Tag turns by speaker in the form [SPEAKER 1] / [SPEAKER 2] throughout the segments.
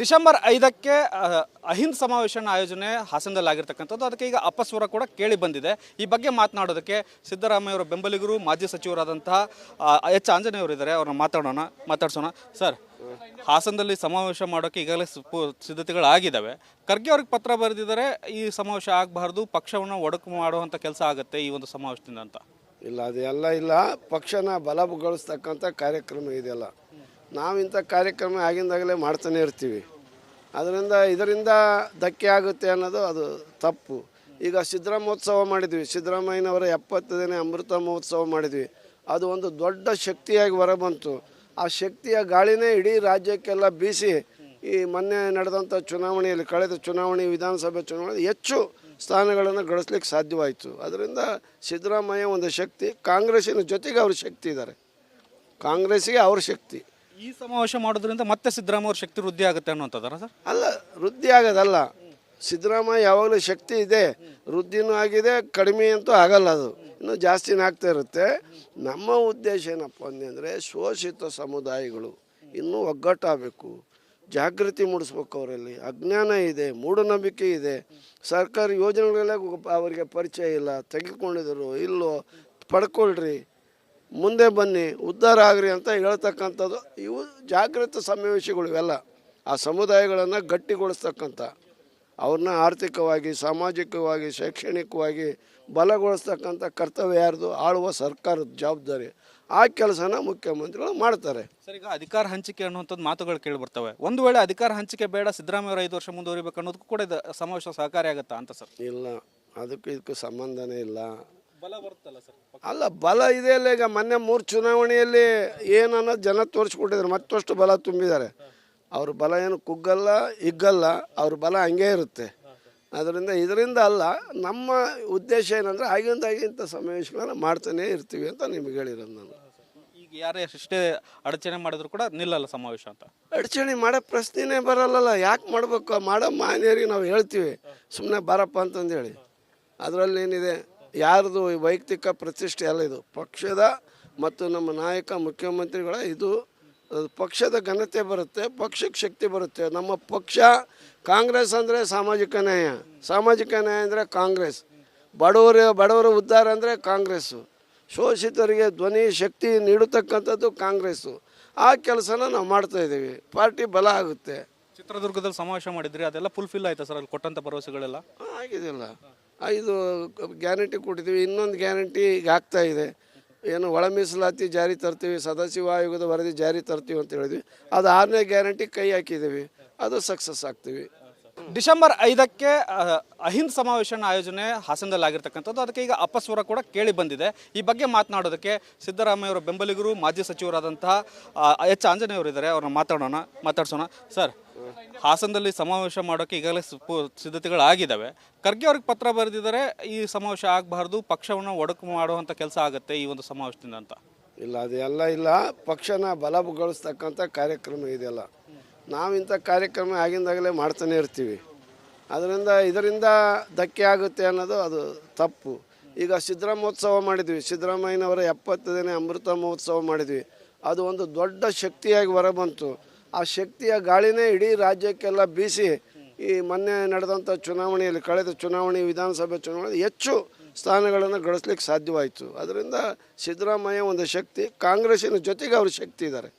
[SPEAKER 1] December ಐದಕ್ಕೆ ಅಹ್, ಅಹಿಂದ್ ಸಮಾವೇಶನ ಆಯೋಜನೆ ಹಾಸನದಲ್ಲಿ ಆಗಿರ್ತಕ್ಕಂಥದ್ದು ಅದಕ್ಕೆ ಈಗ ಅಪಸ್ವರ ಕೂಡ ಕೇಳಿ ಬಂದಿದೆ. ಈ ಬಗ್ಗೆ ಮಾತನಾಡೋದಕ್ಕೆ ಸಿದ್ದರಾಮಯ್ಯ ಅವರ ಬೆಂಬಲಿಗರು ಮಾಜಿ ಸಚಿವರಾದಂತಹ ಎಚ್. ಆಂಜನೇಯವರು ಇದ್ದಾರೆ. ಅವ್ರನ್ನ ಮಾತಾಡೋಣ ಮಾತಾಡ್ಸೋಣ. ಸರ್ ಹಾಸನದಲ್ಲಿ ಸಮಾವೇಶ ಮಾಡೋಕ್ಕೆ ಈಗಾಗಲೇ ಸಿದ್ಧತೆಗಳು ಸಿದ್ಧತೆಗಳಾಗಿದ್ದಾವೆ. ಖರ್ಗೆ ಅವ್ರಿಗೆ ಪತ್ರ ಬರೆದಿದ್ದಾರೆ ಈ ಸಮಾವೇಶ ಆಗಬಾರ್ದು ಪಕ್ಷವನ್ನು ಒಡಕು ಮಾಡುವಂಥ ಕೆಲಸ ಆಗುತ್ತೆ ಈ ಒಂದು ಸಮಾವೇಶದಿಂದ ಅಂತ.
[SPEAKER 2] ಇಲ್ಲ ಅದೆಲ್ಲ ಇಲ್ಲ. ಪಕ್ಷನ ಬಲಗೊಳಿಸ್ತಕ್ಕಂಥ ಕಾರ್ಯಕ್ರಮ ಇದೆಯಲ್ಲ. ನಾವು ಇಂಥ ಕಾರ್ಯಕ್ರಮ ಆಗಿಂದಾಗಲೇ ಮಾಡ್ತಾನೆ ಇರ್ತೀವಿ. ಅದರಿಂದ ಇದರಿಂದ ಧಕ್ಕೆ ಆಗುತ್ತೆ ಅನ್ನೋದು ಅದು ತಪ್ಪು. ಈಗ ಸಿದ್ದರಾಮೋತ್ಸವ ಮಾಡಿದ್ವಿ. ಸಿದ್ದರಾಮಯ್ಯನವರ ಎಪ್ಪತ್ತನೇ ಅಮೃತ ಮಹೋತ್ಸವ ಮಾಡಿದ್ವಿ. ಅದು ಒಂದು ದೊಡ್ಡ ಶಕ್ತಿಯಾಗಿ ಹೊರಬಂತು. ಆ ಶಕ್ತಿಯ ಗಾಳಿನೇ ಇಡೀ ರಾಜ್ಯಕ್ಕೆಲ್ಲ ಬೀಸಿ ಈ ಮೊನ್ನೆ ನಡೆದಂಥ ಚುನಾವಣೆಯಲ್ಲಿ, ಕಳೆದ ಚುನಾವಣೆ, ವಿಧಾನಸಭೆ ಚುನಾವಣೆ ಹೆಚ್ಚು ಸ್ಥಾನಗಳನ್ನು ಗಳಿಸ್ಲಿಕ್ಕೆ ಸಾಧ್ಯವಾಯಿತು. ಅದರಿಂದ ಸಿದ್ದರಾಮಯ್ಯ ಒಂದು ಶಕ್ತಿ, ಕಾಂಗ್ರೆಸ್ಸಿನ ಜೊತೆಗೆ ಅವರು ಶಕ್ತಿ ಇದ್ದಾರೆ. ಕಾಂಗ್ರೆಸ್ಸಿಗೆ ಅವ್ರ ಶಕ್ತಿ.
[SPEAKER 1] ಈ ಸಮಾವೇಶ ಮಾಡೋದ್ರಿಂದ ಮತ್ತೆ ಸಿದ್ದರಾಮಯ್ಯ ಅವ್ರ ಶಕ್ತಿ ವೃದ್ಧಿ ಆಗುತ್ತೆ ಅನ್ನುವಂಥದ್ದಾರ ಸರ್?
[SPEAKER 2] ಅಲ್ಲ, ವೃದ್ಧಿ ಆಗೋದಲ್ಲ. ಸಿದ್ದರಾಮಯ್ಯ ಯಾವಾಗಲೂ ಶಕ್ತಿ ಇದೆ. ವೃದ್ಧಿನೂ ಆಗಿದೆ, ಕಡಿಮೆ ಅಂತೂ ಆಗಲ್ಲ ಅದು. ಇನ್ನೂ ಜಾಸ್ತಿನೇ ಆಗ್ತಾ ಇರುತ್ತೆ. ನಮ್ಮ ಉದ್ದೇಶ ಏನಪ್ಪ ಅಂದರೆ ಶೋಷಿತ ಸಮುದಾಯಗಳು ಇನ್ನೂ ಒಗ್ಗಟ್ಟಾಗಬೇಕು. ಜಾಗೃತಿ ಮೂಡಿಸ್ಬೇಕು ಅವರಲ್ಲಿ. ಅಜ್ಞಾನ ಇದೆ, ಮೂಢನಂಬಿಕೆ ಇದೆ. ಸರ್ಕಾರಿ ಯೋಜನೆಗಳೆಲ್ಲ ಅವರಿಗೆ ಪರಿಚಯ ಇಲ್ಲ. ತೆಗೆದುಕೊಂಡಿದ್ರು, ಇಲ್ಲೋ, ಪಡ್ಕೊಳ್ರಿ. ಮುಂದೆ ಬನ್ನಿ ಉದ್ಧಾರ ಆಗ್ರಿ ಅಂತ ಹೇಳ್ತಕ್ಕಂಥದ್ದು. ಇವು ಜಾಗೃತ ಸಮಾವೇಶಗಳು ಇವೆಲ್ಲ. ಆ ಸಮುದಾಯಗಳನ್ನು ಗಟ್ಟಿಗೊಳಿಸ್ತಕ್ಕಂಥ ಅವ್ರನ್ನ ಆರ್ಥಿಕವಾಗಿ ಸಾಮಾಜಿಕವಾಗಿ ಶೈಕ್ಷಣಿಕವಾಗಿ ಬಲಗೊಳಿಸ್ತಕ್ಕಂಥ ಕರ್ತವ್ಯ ಯಾರ್ದು? ಆಳುವ ಸರ್ಕಾರದ ಜವಾಬ್ದಾರಿ. ಆ ಕೆಲಸನ ಮುಖ್ಯಮಂತ್ರಿಗಳು ಮಾಡ್ತಾರೆ.
[SPEAKER 1] ಸರ್ ಈಗ ಅಧಿಕಾರ ಹಂಚಿಕೆ ಅನ್ನುವಂಥದ್ದು ಮಾತುಗಳು ಕೇಳಿ ಬರ್ತವೆ. ಒಂದು ವೇಳೆ ಅಧಿಕಾರ ಹಂಚಿಕೆ ಬೇಡ ಸಿದ್ದರಾಮಯ್ಯ ಐದು ವರ್ಷ ಮುಂದುವರಿಬೇಕು ಅನ್ನೋದಕ್ಕೂ ಕೂಡ ಇದು ಸಮಾವೇಶ ಸಹಕಾರಿ ಆಗುತ್ತಾ ಅಂತ ಸರ್?
[SPEAKER 2] ಇಲ್ಲ ಅದಕ್ಕೂ ಇದಕ್ಕೂ ಸಂಬಂಧನೇ ಇಲ್ಲ. ಅಲ್ಲ ಬಲ ಇದೆ ಅಲ್ಲ ಈಗ. ಮೊನ್ನೆ ಮೂರು ಚುನಾವಣೆಯಲ್ಲಿ ಏನನ್ನೋ ಜನ ತೋರಿಸ್ಕೊಟ್ಟಿದ್ದಾರೆ ಮತ್ತಷ್ಟು ಬಲ ತುಂಬಿದ್ದಾರೆ. ಅವ್ರ ಬಲ ಏನು ಕುಗ್ಗಲ್ಲ ಹಿಗ್ಗಲ್ಲ. ಅವ್ರ ಬಲ ಹಂಗೆ ಇರುತ್ತೆ. ಅದರಿಂದ ಇದರಿಂದ ಅಲ್ಲ ನಮ್ಮ ಉದ್ದೇಶ ಏನಂದರೆ ಆಗಿಂದಾಗಿ ಇಂಥ ಸಮಾವೇಶಗಳನ್ನು ಮಾಡ್ತಾನೇ ಇರ್ತೀವಿ ಅಂತ ನಿಮ್ಗೆ ಹೇಳಿರೋದು ನಾನು.
[SPEAKER 1] ಈಗ ಯಾರೇ ಎಷ್ಟೇ ಅಡಚಣೆ ಮಾಡಿದ್ರು ಕೂಡ ನಿಲ್ಲಲ್ಲ ಸಮಾವೇಶ ಅಂತ?
[SPEAKER 2] ಅಡಚಣೆ ಮಾಡೋ ಪ್ರಶ್ನೆನೇ ಬರಲ್ಲಲ್ಲ. ಯಾಕೆ ಮಾಡಬೇಕು? ಮಾಡೋ ಮಾನ್ಯರಿಗೆ ನಾವು ಹೇಳ್ತೀವಿ. ಸುಮ್ಮನೆ ಬರಪ್ಪ ಅಂತಂದೇಳಿ. ಅದರಲ್ಲಿ ಏನಿದೆ ಯಾರ್ದು ವೈಯಕ್ತಿಕ ಪ್ರತಿಷ್ಠೆ ಅಲ್ಲ ಇದು. ಪಕ್ಷದ ಮತ್ತು ನಮ್ಮ ನಾಯಕ ಮುಖ್ಯಮಂತ್ರಿಗಳ ಇದು ಪಕ್ಷದ ಘನತೆ ಬರುತ್ತೆ ಪಕ್ಷಕ್ಕೆ ಶಕ್ತಿ ಬರುತ್ತೆ. ನಮ್ಮ ಪಕ್ಷ ಕಾಂಗ್ರೆಸ್ ಅಂದರೆ ಸಾಮಾಜಿಕ ನ್ಯಾಯ. ಸಾಮಾಜಿಕ ನ್ಯಾಯ ಅಂದರೆ ಕಾಂಗ್ರೆಸ್. ಬಡವರ ಬಡವರ ಉದ್ಧಾರ ಅಂದರೆ ಕಾಂಗ್ರೆಸ್ಸು. ಶೋಷಿತರಿಗೆ ಧ್ವನಿ ಶಕ್ತಿ ನೀಡತಕ್ಕಂಥದ್ದು ಕಾಂಗ್ರೆಸ್ಸು. ಆ ಕೆಲಸನ ನಾವು ಮಾಡ್ತಾ ಇದ್ದೀವಿ. ಪಾರ್ಟಿ ಬಲ ಆಗುತ್ತೆ.
[SPEAKER 1] ಚಿತ್ರದುರ್ಗದಲ್ಲಿ ಸಮಾವೇಶ ಮಾಡಿದ್ರಿ ಅದೆಲ್ಲ ಫುಲ್ಫಿಲ್ ಆಯ್ತಾ ಸರ್ ಅಲ್ಲಿ ಕೊಟ್ಟಂತ ಭರವಸೆಗಳೆಲ್ಲ?
[SPEAKER 2] ಆಗಿದೆಯಲ್ಲ ಐದು ಗ್ಯಾರಂಟಿ ಕೊಟ್ಟಿದ್ದೀವಿ ಇನ್ನೊಂದು ಗ್ಯಾರಂಟಿ ಈಗ ಆಗ್ತಾ ಇದೆ. ಏನು ಒಳ ಮೀಸಲಾತಿ ಜಾರಿ ತರ್ತೀವಿ ಸದಾಶಿವ ಆಯೋಗದ ವರದಿ ಜಾರಿ ತರ್ತೀವಿ ಅಂತ ಹೇಳಿದ್ವಿ. ಅದು ಆರನೇ ಗ್ಯಾರಂಟಿ ಕೈ ಹಾಕಿದ್ದೀವಿ ಅದು ಸಕ್ಸಸ್ ಆಗ್ತೀವಿ.
[SPEAKER 1] ಡಿಸೆಂಬರ್ ಐದಕ್ಕೆ ಅಹ್, ಅಹಿಂದ್ ಸಮಾವೇಶನ ಆಯೋಜನೆ ಹಾಸನದಲ್ಲಿ ಆಗಿರ್ತಕ್ಕಂಥದ್ದು. ಅದಕ್ಕೆ ಈಗ ಅಪಸ್ವರ ಕೂಡ ಕೇಳಿ ಬಂದಿದೆ. ಈ ಬಗ್ಗೆ ಮಾತನಾಡೋದಕ್ಕೆ ಸಿದ್ದರಾಮಯ್ಯ ಅವರ ಬೆಂಬಲಿಗರು ಮಾಜಿ ಸಚಿವರಾದಂತಹ ಎಚ್. ಆಂಜನೇಯವರು ಇದ್ದಾರೆ. ಅವ್ರನ್ನ ಮಾತಾಡೋಣ ಮಾತಾಡ್ಸೋಣ. ಸರ್ ಹಾಸನದಲ್ಲಿ ಸಮಾವೇಶ ಮಾಡೋಕ್ಕೆ ಈಗಾಗಲೇ ಸಿದ್ಧತೆಗಳು ಖರ್ಗೆ ಅವ್ರಿಗೆ ಪತ್ರ ಬರೆದಿದ್ದಾರೆ, ಈ ಸಮಾವೇಶ ಆಗಬಾರ್ದು, ಪಕ್ಷವನ್ನು ಒಡಕು ಮಾಡುವಂಥ ಕೆಲಸ ಆಗುತ್ತೆ ಈ ಒಂದು ಸಮಾವೇಶದಿಂದ ಅಂತ.
[SPEAKER 2] ಇಲ್ಲ, ಅದೆಲ್ಲ ಇಲ್ಲ. ಪಕ್ಷನ ಬಲಗೊಳಿಸ್ತಕ್ಕಂಥ ಕಾರ್ಯಕ್ರಮ ಇದೆಯಲ್ಲ. ನಾವು ಇಂಥ ಕಾರ್ಯಕ್ರಮ ಆಗಿಂದಾಗಲೇ ಮಾಡ್ತಾನೆ ಇರ್ತೀವಿ. ಅದರಿಂದ ಇದರಿಂದ ಧಕ್ಕೆ ಆಗುತ್ತೆ ಅನ್ನೋದು ಅದು ತಪ್ಪು. ಈಗ ಸಿದ್ದರಾಮೋತ್ಸವ ಮಾಡಿದ್ವಿ. ಸಿದ್ದರಾಮಯ್ಯನವರ ಎಪ್ಪತ್ತನೇ ಅಮೃತ ಮಹೋತ್ಸವ ಮಾಡಿದ್ವಿ. ಅದು ಒಂದು ದೊಡ್ಡ ಶಕ್ತಿಯಾಗಿ ಹೊರಬಂತು. ಆ ಶಕ್ತಿಯ ಗಾಳಿನೇ ಇಡೀ ರಾಜ್ಯಕ್ಕೆಲ್ಲ ಬೀಸಿ ಈ ಮೊನ್ನೆ ನಡೆದಂಥ ಚುನಾವಣೆಯಲ್ಲಿ ಕಳೆದ ಚುನಾವಣೆ ವಿಧಾನಸಭೆ ಚುನಾವಣೆ ಹೆಚ್ಚು ಸ್ಥಾನಗಳನ್ನು ಗಳಿಸ್ಲಿಕ್ಕೆ ಸಾಧ್ಯವಾಯಿತು. ಅದರಿಂದ ಸಿದ್ದರಾಮಯ್ಯ ಒಂದು ಶಕ್ತಿ ಕಾಂಗ್ರೆಸ್ಸಿನ ಜೊತೆಗೆ ಅವ್ರ ಶಕ್ತಿ ಇದ್ದಾರೆ.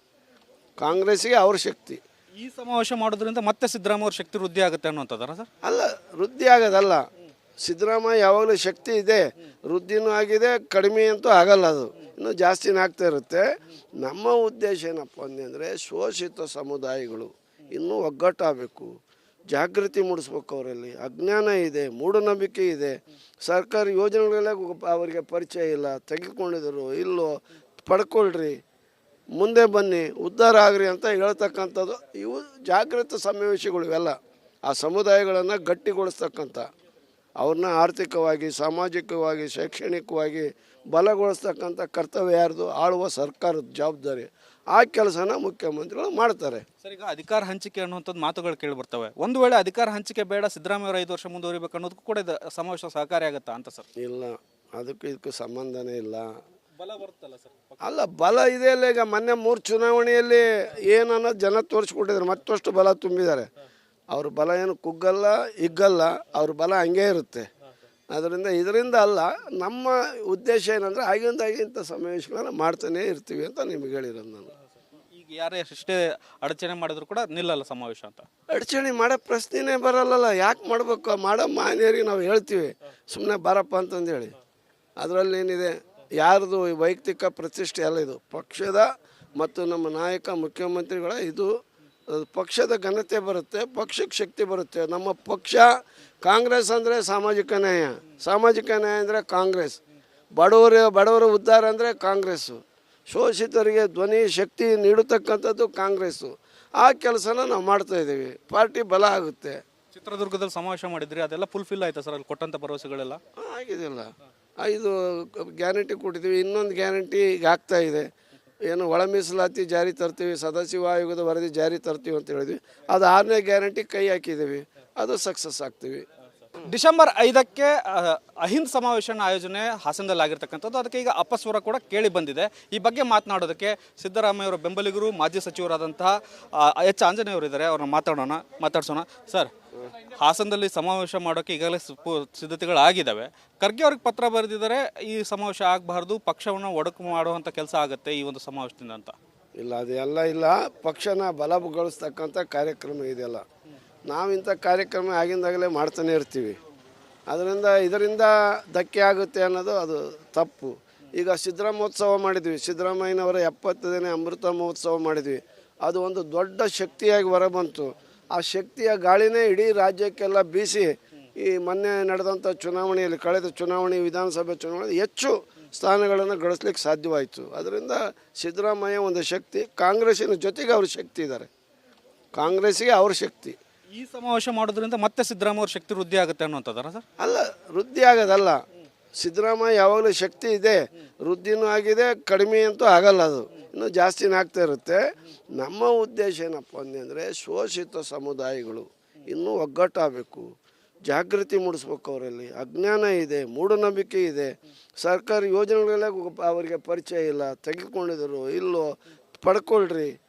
[SPEAKER 2] ಕಾಂಗ್ರೆಸ್ಸಿಗೆ ಅವ್ರ ಶಕ್ತಿ.
[SPEAKER 1] ಈ ಸಮಾವೇಶ ಮಾಡೋದ್ರಿಂದ ಮತ್ತೆ ಸಿದ್ದರಾಮಯ್ಯ ಅವ್ರ ಶಕ್ತಿ ವೃದ್ಧಿ ಆಗುತ್ತೆ ಅನ್ನೋಂಥದ್ದಾರ ಸರ್?
[SPEAKER 2] ಅಲ್ಲ ವೃದ್ಧಿ ಆಗೋದಲ್ಲ. ಸಿದ್ದರಾಮಯ್ಯ ಯಾವಾಗಲೂ ಶಕ್ತಿ ಇದೆ. ವೃದ್ಧಿನೂ ಆಗಿದೆ ಕಡಿಮೆ ಅಂತೂ ಆಗಲ್ಲ ಅದು. ಇನ್ನೂ ಜಾಸ್ತಿನೇ ಆಗ್ತಾ ಇರುತ್ತೆ. ನಮ್ಮ ಉದ್ದೇಶ ಏನಪ್ಪ ಅಂದರೆ ಶೋಷಿತ ಸಮುದಾಯಗಳು ಇನ್ನೂ ಒಗ್ಗಟ್ಟಾಗಬೇಕು. ಜಾಗೃತಿ ಮೂಡಿಸ್ಬೇಕು ಅವರಲ್ಲಿ. ಅಜ್ಞಾನ ಇದೆ, ಮೂಢನಂಬಿಕೆ ಇದೆ. ಸರ್ಕಾರಿ ಯೋಜನೆಗಳೆಲ್ಲ ಅವರಿಗೆ ಪರಿಚಯ ಇಲ್ಲ. ತೆಗೆದುಕೊಂಡಿದ್ರು. ಇಲ್ಲೋ, ಪಡ್ಕೊಳ್ರಿ. ಮುಂದೆ ಬನ್ನಿ. ಉದ್ಧಾರ ಆಗ್ರಿ ಅಂತ ಹೇಳ್ತಕ್ಕಂಥದ್ದು ಇವು ಜಾಗೃತ ಸಮಾವೇಶಗಳು ಇವೆಲ್ಲ. ಆ ಸಮುದಾಯಗಳನ್ನು ಗಟ್ಟಿಗೊಳಿಸ್ತಕ್ಕಂಥ ಅವ್ರನ್ನ ಆರ್ಥಿಕವಾಗಿ ಸಾಮಾಜಿಕವಾಗಿ ಶೈಕ್ಷಣಿಕವಾಗಿ ಬಲಗೊಳಿಸ್ತಕ್ಕಂಥ ಕರ್ತವ್ಯ ಯಾರ್ದು? ಆಳುವ ಸರ್ಕಾರದ ಜವಾಬ್ದಾರಿ. ಆ ಕೆಲಸನ ಮುಖ್ಯಮಂತ್ರಿಗಳು ಮಾಡ್ತಾರೆ.
[SPEAKER 1] ಸರ್ ಈಗ ಅಧಿಕಾರ ಹಂಚಿಕೆ ಅನ್ನುವಂಥದ್ದು ಮಾತುಗಳು ಕೇಳಿ ಬರ್ತವೆ. ಒಂದು ವೇಳೆ ಅಧಿಕಾರ ಹಂಚಿಕೆ ಬೇಡ ಸಿದ್ದರಾಮಯ್ಯವರು ಐದು ವರ್ಷ ಮುಂದುವರಿಬೇಕು ಅನ್ನೋದಕ್ಕೂ ಕೂಡ ಇದು ಸಮಾವೇಶ ಸಹಕಾರಿ ಆಗುತ್ತಾ ಅಂತ ಸರ್?
[SPEAKER 2] ಇಲ್ಲ. ಅದಕ್ಕೂ ಇದಕ್ಕೂ ಸಂಬಂಧನೇ ಇಲ್ಲ.
[SPEAKER 1] ಬಲ ಬರುತ್ತಲ್ಲ ಸರ್?
[SPEAKER 2] ಅಲ್ಲ ಬಲ ಇದೆ ಅಲ್ಲ ಈಗ. ಮೊನ್ನೆ ಮೂರು ಚುನಾವಣೆಯಲ್ಲಿ ಏನನ್ನೋ ಜನ ತೋರಿಸ್ಕೊಟ್ಟಿದ್ದಾರೆ. ಮತ್ತಷ್ಟು ಬಲ ತುಂಬಿದ್ದಾರೆ. ಅವ್ರ ಬಲ ಏನು ಕುಗ್ಗಲ್ಲ ಹಿಗ್ಗಲ್ಲ ಅವ್ರ ಬಲ ಹಂಗೆ ಇರುತ್ತೆ. ಅದರಿಂದ ಇದರಿಂದ ಅಲ್ಲ ನಮ್ಮ ಉದ್ದೇಶ ಏನಂದ್ರೆ ಆಗಿಂದಾಗಿ ಇಂಥ ಸಮಾವೇಶಗಳನ್ನು ಮಾಡ್ತಾನೇ ಇರ್ತೀವಿ ಅಂತ ನಿಮ್ಗೆ ಹೇಳಿರೋದು ನಾನು.
[SPEAKER 1] ಈಗ ಯಾರೇ ಎಷ್ಟೇ ಅಡಚಣೆ ಮಾಡಿದ್ರು ಕೂಡ ನಿಲ್ಲಲ್ಲ ಸಮಾವೇಶ ಅಂತ.
[SPEAKER 2] ಅಡಚಣೆ ಮಾಡೋ ಪ್ರಶ್ನೆನೇ ಬರಲ್ಲಲ್ಲ ಯಾಕೆ ಮಾಡಬೇಕು? ಮಾಡೋ ಮಾನ್ಯರಿಗೆ ನಾವು ಹೇಳ್ತೀವಿ. ಸುಮ್ಮನೆ ಬರಪ್ಪ ಅಂತಂದೇಳಿ. ಅದರಲ್ಲಿ ಏನಿದೆ? ಯಾರ್ದು ವೈಯಕ್ತಿಕ ಪ್ರತಿಷ್ಠೆ ಅಲ್ಲ ಇದು. ಪಕ್ಷದ ಮತ್ತು ನಮ್ಮ ನಾಯಕ ಮುಖ್ಯಮಂತ್ರಿಗಳ ಇದು ಪಕ್ಷದ ಘನತೆ ಬರುತ್ತೆ ಪಕ್ಷಕ್ಕೆ ಶಕ್ತಿ ಬರುತ್ತೆ. ನಮ್ಮ ಪಕ್ಷ ಕಾಂಗ್ರೆಸ್ ಅಂದರೆ ಸಾಮಾಜಿಕ ನ್ಯಾಯ. ಸಾಮಾಜಿಕ ನ್ಯಾಯ ಅಂದರೆ ಕಾಂಗ್ರೆಸ್. ಬಡವರ ಬಡವರ ಉದ್ಧಾರ ಅಂದರೆ ಕಾಂಗ್ರೆಸ್ಸು ಶೋಷಿತರಿಗೆ ಧ್ವನಿ ಶಕ್ತಿ ನೀಡತಕ್ಕಂಥದ್ದು ಕಾಂಗ್ರೆಸ್ಸು ಆ ಕೆಲಸನ ನಾವು ಮಾಡ್ತಾ ಇದ್ದೀವಿ. ಪಾರ್ಟಿ ಬಲ ಆಗುತ್ತೆ.
[SPEAKER 1] ಚಿತ್ರದುರ್ಗದಲ್ಲಿ ಸಮಾವೇಶ ಮಾಡಿದ್ರಿ ಅದೆಲ್ಲ ಫುಲ್ಫಿಲ್ ಆಯ್ತಾ ಸರ್ ಅಲ್ಲಿ ಕೊಟ್ಟಂತ ಭರವಸೆಗಳೆಲ್ಲ?
[SPEAKER 2] ಆಗಿದೆಯಲ್ಲ. ಐದು ಗ್ಯಾರಂಟಿ ಕೊಟ್ಟಿದ್ದೀವಿ. ಇನ್ನೊಂದು ಗ್ಯಾರಂಟಿ ಈಗ ಆಗ್ತಾ ಇದೆ. ಏನು ಒಳ ಮೀಸಲಾತಿ ಜಾರಿ ತರ್ತೀವಿ ಸದಾಶಿವ ಆಯೋಗದ ವರದಿ ಜಾರಿ ತರ್ತೀವಿ ಅಂತ ಹೇಳಿದ್ವಿ. ಅದು ಆರನೇ ಗ್ಯಾರಂಟಿ ಕೈ ಹಾಕಿದ್ದೀವಿ. ಅದು ಸಕ್ಸಸ್ ಆಗ್ತೀವಿ.
[SPEAKER 1] ಡಿಸೆಂಬರ್ ಐದಕ್ಕೆ ಅಹ್, ಅಹಿಂದ್ ಸಮಾವೇಶನ ಆಯೋಜನೆ ಹಾಸನದಲ್ಲಾಗಿರ್ತಕ್ಕಂಥದ್ದು ಅದಕ್ಕೆ ಈಗ ಅಪಸ್ವರ ಕೂಡ ಕೇಳಿ ಬಂದಿದೆ. ಈ ಬಗ್ಗೆ ಮಾತನಾಡೋದಕ್ಕೆ ಸಿದ್ದರಾಮಯ್ಯ ಅವರ ಬೆಂಬಲಿಗರು ಮಾಜಿ ಸಚಿವರಾದಂತಹ ಎಚ್. ಆಂಜನೇಯವರು ಇದ್ದಾರೆ ಅವ್ರನ್ನ ಮಾತಾಡೋಣ ಮಾತಾಡ್ಸೋಣ. ಸರ್ ಹಾಸನದಲ್ಲಿ ಸಮಾವೇಶ ಮಾಡೋಕ್ಕೆ ಈಗಾಗಲೇ ಸಿದ್ಧತೆಗಳು ಸಿದ್ಧತೆಗಳಾಗಿದ್ದಾವೆ. ಖರ್ಗೆ ಅವ್ರಿಗೆ ಪತ್ರ ಬರೆದಿದ್ದಾರೆ, ಈ ಸಮಾವೇಶ ಆಗಬಾರ್ದು, ಪಕ್ಷವನ್ನು ಒಡಕು ಮಾಡುವಂಥ ಕೆಲಸ ಆಗುತ್ತೆ ಈ ಒಂದು ಸಮಾವೇಶದಿಂದ ಅಂತ.
[SPEAKER 2] ಇಲ್ಲ ಅದೆಲ್ಲ ಇಲ್ಲ. ಪಕ್ಷನ ಬಲಗೊಳಿಸ್ತಕ್ಕಂಥ ಕಾರ್ಯಕ್ರಮ ಇದೆಯಲ್ಲ ನಾವು ಇಂಥ ಕಾರ್ಯಕ್ರಮ ಆಗಿಂದಾಗಲೇ ಮಾಡ್ತಾನೆ ಇರ್ತೀವಿ. ಅದರಿಂದ ಇದರಿಂದ ಧಕ್ಕೆ ಆಗುತ್ತೆ ಅನ್ನೋದು ಅದು ತಪ್ಪು. ಈಗ ಸಿದ್ದರಾಮೋತ್ಸವ ಮಾಡಿದ್ವಿ. ಸಿದ್ದರಾಮಯ್ಯನವರ ಎಪ್ಪತ್ತನೇ ಅಮೃತ ಮಹೋತ್ಸವ ಮಾಡಿದ್ವಿ. ಅದು ಒಂದು ದೊಡ್ಡ ಶಕ್ತಿಯಾಗಿ ಹೊರಬಂತು. ಆ ಶಕ್ತಿಯ ಗಾಳಿನೇ ಇಡೀ ರಾಜ್ಯಕ್ಕೆಲ್ಲ ಬೀಸಿ ಈ ಮೊನ್ನೆ ನಡೆದಂಥ ಚುನಾವಣೆಯಲ್ಲಿ ಕಳೆದ ಚುನಾವಣೆ ವಿಧಾನಸಭೆ ಚುನಾವಣೆ ಹೆಚ್ಚು ಸ್ಥಾನಗಳನ್ನು ಗಳಿಸ್ಲಿಕ್ಕೆ ಸಾಧ್ಯವಾಯಿತು. ಅದರಿಂದ ಸಿದ್ದರಾಮಯ್ಯ ಒಂದು ಶಕ್ತಿ ಕಾಂಗ್ರೆಸ್ಸಿನ ಜೊತೆಗೆ ಅವ್ರ ಶಕ್ತಿ ಇದ್ದಾರೆ. ಕಾಂಗ್ರೆಸ್ಸಿಗೆ ಅವ್ರ ಶಕ್ತಿ.
[SPEAKER 1] ಈ ಸಮಾವೇಶ ಮಾಡೋದ್ರಿಂದ ಮತ್ತೆ ಸಿದ್ದರಾಮಯ್ಯ ಅವ್ರ ಶಕ್ತಿ ವೃದ್ಧಿ ಆಗುತ್ತೆ ಅನ್ನುವಂಥದ್ದಾರ ಸರ್?
[SPEAKER 2] ಅಲ್ಲ ವೃದ್ಧಿ ಆಗೋದಲ್ಲ. ಸಿದ್ದರಾಮಯ್ಯ ಯಾವಾಗಲೂ ಶಕ್ತಿ ಇದೆ ವೃದ್ಧಿನೂ ಆಗಿದೆ ಕಡಿಮೆ ಅಂತೂ ಆಗಲ್ಲ ಅದು. ಇನ್ನೂ ಜಾಸ್ತಿ ಆಗ್ತಾ ಇರುತ್ತೆ. ನಮ್ಮ ಉದ್ದೇಶ ಏನಪ್ಪ ಅಂದರೆ ಶೋಷಿತ ಸಮುದಾಯಗಳು ಇನ್ನೂ ಒಗ್ಗಟ್ಟಾಗಬೇಕು. ಜಾಗೃತಿ ಮೂಡಿಸ್ಬೇಕು ಅವರಲ್ಲಿ. ಅಜ್ಞಾನ ಇದೆ, ಮೂಢನಂಬಿಕೆ ಇದೆ. ಸರ್ಕಾರಿ ಯೋಜನೆಗಳೆಲ್ಲ ಅವರಿಗೆ ಪರಿಚಯ ಇಲ್ಲ. ತೆಗೆದುಕೊಂಡಿದ್ರು. ಇಲ್ಲೋ, ಪಡ್ಕೊಳ್ರಿ.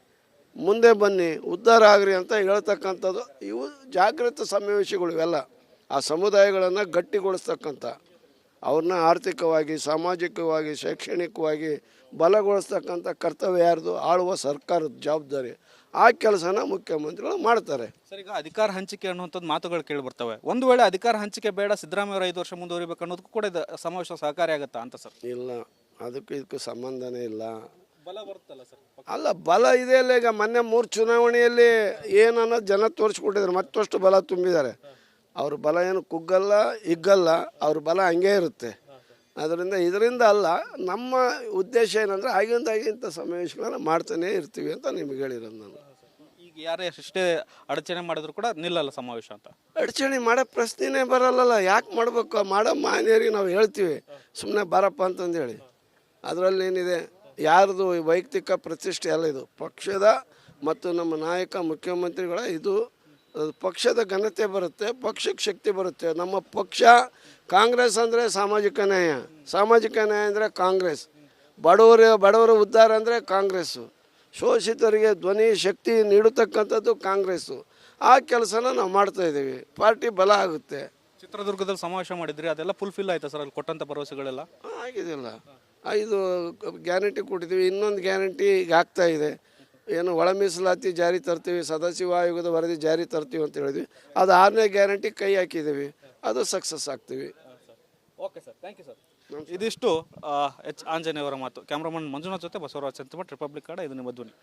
[SPEAKER 2] ಮುಂದೆ ಬನ್ನಿ, ಉದ್ಧಾರ ಆಗ್ರಿ ಅಂತ ಹೇಳ್ತಕ್ಕಂಥದ್ದು ಇವು ಜಾಗೃತ ಸಮಾವೇಶಗಳು ಇವೆಲ್ಲ. ಆ ಸಮುದಾಯಗಳನ್ನು ಗಟ್ಟಿಗೊಳಿಸ್ತಕ್ಕಂಥ. ಅವ್ರನ್ನ ಆರ್ಥಿಕವಾಗಿ ಸಾಮಾಜಿಕವಾಗಿ ಶೈಕ್ಷಣಿಕವಾಗಿ ಬಲಗೊಳಿಸ್ತಕ್ಕಂಥ ಕರ್ತವ್ಯ ಯಾರ್ದು? ಆಳುವ ಸರ್ಕಾರದ ಜವಾಬ್ದಾರಿ. ಆ ಕೆಲಸನ ಮುಖ್ಯಮಂತ್ರಿಗಳು ಮಾಡ್ತಾರೆ.
[SPEAKER 1] ಸರ್ ಈಗ ಅಧಿಕಾರ ಹಂಚಿಕೆ ಅನ್ನುವಂಥದ್ದು ಮಾತುಗಳು ಕೇಳಿ ಬರ್ತವೆ. ಒಂದು ವೇಳೆ ಅಧಿಕಾರ ಹಂಚಿಕೆ ಬೇಡ ಸಿದ್ದರಾಮಯ್ಯ ಐದು ವರ್ಷ ಮುಂದುವರಿಬೇಕು ಅನ್ನೋದಕ್ಕೂ ಕೂಡ ಇದು ಸಮಾವೇಶ ಸಹಕಾರಿ ಆಗುತ್ತಾ ಅಂತ ಸರ್?
[SPEAKER 2] ಇಲ್ಲ. ಅದಕ್ಕೂ ಇದಕ್ಕೂ ಸಂಬಂಧನೇ ಇಲ್ಲ.
[SPEAKER 1] ಬಲ ಬರುತ್ತಲ್ಲ ಸರ್?
[SPEAKER 2] ಅಲ್ಲ ಬಲ ಇದೆ ಅಲ್ಲ ಈಗ. ಮೊನ್ನೆ ಮೂರು ಚುನಾವಣೆಯಲ್ಲಿ ಏನನ್ನೋ ಜನ ತೋರಿಸ್ಕೊಟ್ಟಿದ್ದಾರೆ ಮತ್ತಷ್ಟು ಬಲ ತುಂಬಿದ್ದಾರೆ. ಅವ್ರ ಬಲ ಏನು ಕುಗ್ಗಲ್ಲ ಹಿಗ್ಗಲ್ಲ ಅವ್ರ ಬಲ ಹಂಗೆ ಇರುತ್ತೆ. ಅದರಿಂದ ಇದರಿಂದ ಅಲ್ಲ ನಮ್ಮ ಉದ್ದೇಶ ಏನಂದ್ರೆ ಆಗಿಂದಾಗಿ ಇಂಥ ಸಮಾವೇಶಗಳನ್ನ ಮಾಡ್ತಾನೇ ಇರ್ತೀವಿ ಅಂತ ನಿಮ್ಗೆ ಹೇಳಿರೋದು ನಾನು.
[SPEAKER 1] ಈಗ ಯಾರೇ ಎಷ್ಟೇ ಅಡಚಣೆ ಮಾಡಿದ್ರು ಕೂಡ ನಿಲ್ಲಲ್ಲ ಸಮಾವೇಶ ಅಂತ.
[SPEAKER 2] ಅಡಚಣೆ ಮಾಡೋ ಪ್ರಶ್ನೆನೇ ಬರಲ್ಲಲ್ಲ ಯಾಕೆ ಮಾಡಬೇಕು? ಮಾಡೋ ಮಾನ್ಯರಿಗೆ ನಾವು ಹೇಳ್ತೀವಿ. ಸುಮ್ಮನೆ ಬರಪ್ಪ ಅಂತಂದೇಳಿ. ಅದರಲ್ಲಿ ಏನಿದೆ? ಯಾರ್ದು ಈ ವೈಯಕ್ತಿಕ ಪ್ರತಿಷ್ಠೆ ಅಲ್ಲ ಇದು. ಪಕ್ಷದ ಮತ್ತು ನಮ್ಮ ನಾಯಕ ಮುಖ್ಯಮಂತ್ರಿಗಳ ಇದು ಪಕ್ಷದ ಘನತೆ ಬರುತ್ತೆ ಪಕ್ಷಕ್ಕೆ ಶಕ್ತಿ ಬರುತ್ತೆ. ನಮ್ಮ ಪಕ್ಷ ಕಾಂಗ್ರೆಸ್ ಅಂದರೆ ಸಾಮಾಜಿಕ ನ್ಯಾಯ. ಸಾಮಾಜಿಕ ನ್ಯಾಯ ಅಂದರೆ ಕಾಂಗ್ರೆಸ್. ಬಡವರ ಬಡವರ ಉದ್ಧಾರ ಅಂದರೆ ಕಾಂಗ್ರೆಸ್ಸು ಶೋಷಿತರಿಗೆ ಧ್ವನಿ ಶಕ್ತಿ ನೀಡತಕ್ಕಂಥದ್ದು ಕಾಂಗ್ರೆಸ್ಸು ಆ ಕೆಲಸನ ನಾವು ಮಾಡ್ತಾ ಇದ್ದೀವಿ. ಪಾರ್ಟಿ ಬಲ ಆಗುತ್ತೆ.
[SPEAKER 1] ಚಿತ್ರದುರ್ಗದಲ್ಲಿ ಸಮಾವೇಶ ಮಾಡಿದ್ರಿ ಅದೆಲ್ಲ ಫುಲ್ಫಿಲ್ ಆಯ್ತಾ ಸರ್ ಅಲ್ಲಿ ಕೊಟ್ಟಂತ ಭರವಸೆಗಳೆಲ್ಲ?
[SPEAKER 2] ಆಗಿದೆಯಲ್ಲ. ಐದು ಗ್ಯಾರಂಟಿ ಕೊಟ್ಟಿದ್ದೀವಿ ಇನ್ನೊಂದು ಗ್ಯಾರಂಟಿ ಈಗ ಆಗ್ತಾ ಇದೆ. ಏನು ಒಳ ಮೀಸಲಾತಿ ಜಾರಿ ತರ್ತೀವಿ ಸದಾಶಿವ ಆಯೋಗದ ವರದಿ ಜಾರಿ ತರ್ತೀವಿ ಅಂತ ಹೇಳಿದ್ವಿ. ಅದು ಆರನೇ ಗ್ಯಾರಂಟಿ ಕೈ ಹಾಕಿದ್ದೀವಿ. ಅದು ಸಕ್ಸಸ್ ಆಗ್ತೀವಿ.
[SPEAKER 1] Okay sir thank you sir. ಇದಿಷ್ಟು ಆ, ಎಚ್. ಆಂಜನೇಯವರ ಮಾತು. ಕ್ಯಾಮ್ರಾಮನ್ ಮಂಜುನಾಥ್ ಜೊತೆ ಬಸವರಾಜ್ ಸಂತಮಠ್ ರಿಪಬ್ಲಿಕ್ ಕಾಡ ಇದು ನಿಮ್ಮ ಧ್ವನಿ.